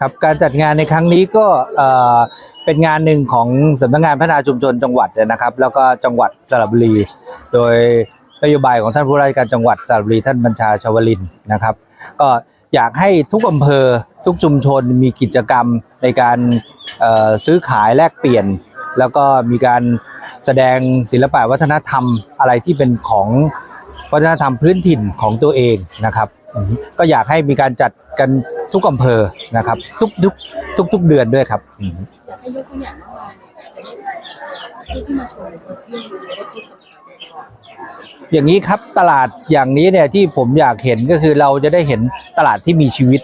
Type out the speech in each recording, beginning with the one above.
ครับการจัดงานในครั้งนี้ก็เป็นงานหนึ่งของสำนักงานพัฒนาชุมชนจังหวัดนะครับ แล้วก็จังหวัดสระบุรี โดยนโยบายของท่านผู้ราชการจังหวัดสระบุรีท่านบัญชาชวลินนะครับ ก็อยากให้ทุกอำเภอทุกชุมชนมีกิจกรรมในการซื้อขายแลกเปลี่ยน แล้วก็มีการแสดงศิลปะวัฒนธรรมอะไรที่เป็นของวัฒนธรรมพื้นถิ่นของตัวเองนะครับ ก็อยากให้มีการจัดกัน ทุกอำเภอนะครับ ทุกทุกทุกทุกเดือนด้วยครับอืมอยายกตัวอย่างมากมายเลยที่มาชมที่อยู่ได้พูดกับเราอย่างนี้ครับตลาดอย่างนี้เนี่ยที่ผมอยากเห็นก็คือเราจะได้เห็นตลาดที่มีชีวิต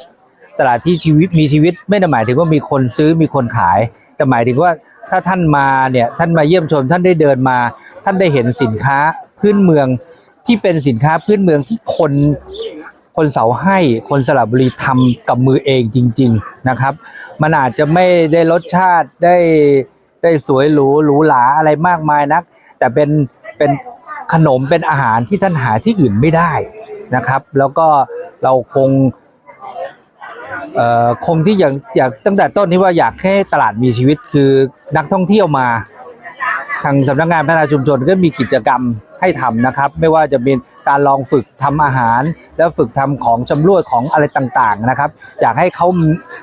ตลาดที่ชีวิตมีชีวิต ไม่ได้หมายถึงว่ามีคนซื้อมีคนขาย แต่หมายถึงว่าถ้าท่านมาเนี่ยท่านมาเยี่ยมชม ท่านได้เดินมา ท่านได้เห็นสินค้าพื้นเมืองที่เป็นสินค้าพื้นเมืองที่คน คนเสาให้คนสระบุรีทำกับมือเองจริง ๆนะครับ มันอาจจะไม่ได้รสชาติได้ได้สวยหรูหรูหราอะไรมากมายนัก แต่เป็นเป็นขนมเป็นอาหารที่ท่านหาที่อื่นไม่ได้นะครับ แล้วก็เราคงเอ่อคงที่อย่างอยากตั้งแต่ต้นที่ว่าอยากให้ตลาดมีชีวิตคือนักท่องเที่ยวมา ทางสำนักงานพัฒนาชุมชนก็มีกิจกรรมให้ทำนะครับ ไม่ว่าจะเป็น การลองฝึกทำอาหาร แล้วฝึกทำของชำรวยของอะไรต่างๆนะครับ อยากให้เขา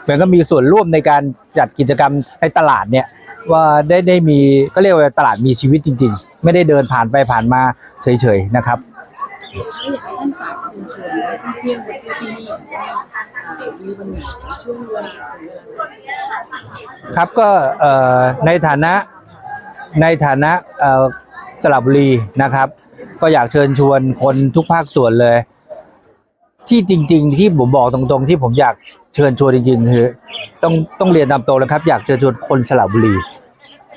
เหมือนก็มีส่วนร่วมในการจัดกิจกรรมในตลาดเนี่ยว่าได้ได้มีก็เรียกว่าตลาดมีชีวิตจริง ๆ ไม่ได้เดินผ่านไปผ่านมาเฉยๆนะครับครับก็ในฐานะในฐานะสระบุรีนะครับ ก็อยากเชิญชวนคนทุกภาคส่วนเลย ที่จริง ๆ ที่ผมบอกตรงๆ ที่ผมอยากเชิญชวนจริงๆคือต้องต้องเรียนตามตรงนะครับ อยากเชิญชวนคนสระบุรี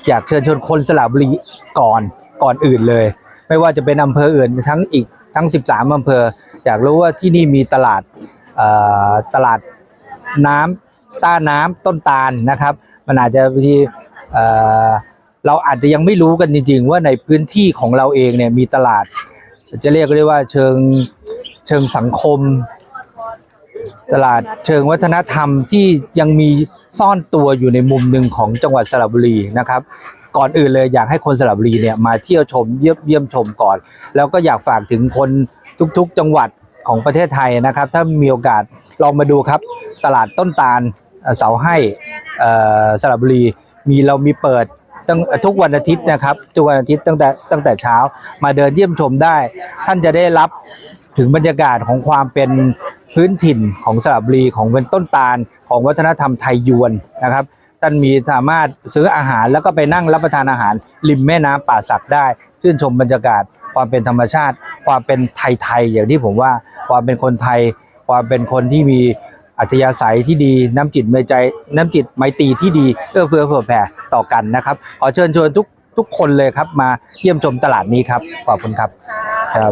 อยากเชิญชวนคนสระบุรีก่อนก่อนอื่นเลย ไม่ว่าจะเป็นอำเภออื่นทั้งอีกทั้ง 13อำเภอ อยากรู้ว่าที่นี่มีตลาดตลาดน้ำต้าน้ำต้นตาลนะครับ มันอาจจะบางที เราอาจจะยังไม่รู้กันจริง ๆ ว่าในพื้นที่ของเราเองเนี่ยมีตลาด จะเรียกได้ว่าเชิงเชิงสังคม ตลาดเชิงวัฒนธรรมที่ยังมีซ่อนตัวอยู่ในมุมหนึ่งของจังหวัดสระบุรีนะครับ ก่อนอื่นเลยอยากให้คนสระบุรีเนี่ยมาเที่ยวชมเยี่ยมเยี่ยมชมก่อน แล้วก็อยากฝากถึงคนทุกๆ จังหวัดของประเทศไทยนะครับ ถ้ามีโอกาสลองมาดูครับ ตลาดต้นตาลเสาให้สระบุรีมีเรามีเปิด ตั้งทุกวันอาทิตย์นะครับ ทุกวันอาทิตย์ตั้งแต่ตั้งแต่เช้ามาเดินเยี่ยมชมได้ ท่านจะได้รับถึงบรรยากาศของความเป็นพื้นถิ่นของสระบุรีของเป็นต้นตาล ของวัฒนธรรมไทยยวนนะครับท่านมีสามารถซื้ออาหารแล้วก็ไปนั่งรับประทานอาหาร ริมแม่น้ำป่าสักได้ ชื่นชมบรรยากาศ ความเป็นธรรมชาติ ความเป็นไทยๆอย่างที่ผมว่า ความเป็นคนไทย ความเป็นคนที่มี อัธยาศัยที่ดีน้ำจิตไมใจน้ำจิตไมตรีที่ดีเอื้อเฟื้อเผื่อแผ่ต่อกันนะครับ ขอเชิญชวนทุกทุกคนเลยครับมาเยี่ยมชมตลาดนี้ครับขอบคุณครับครับ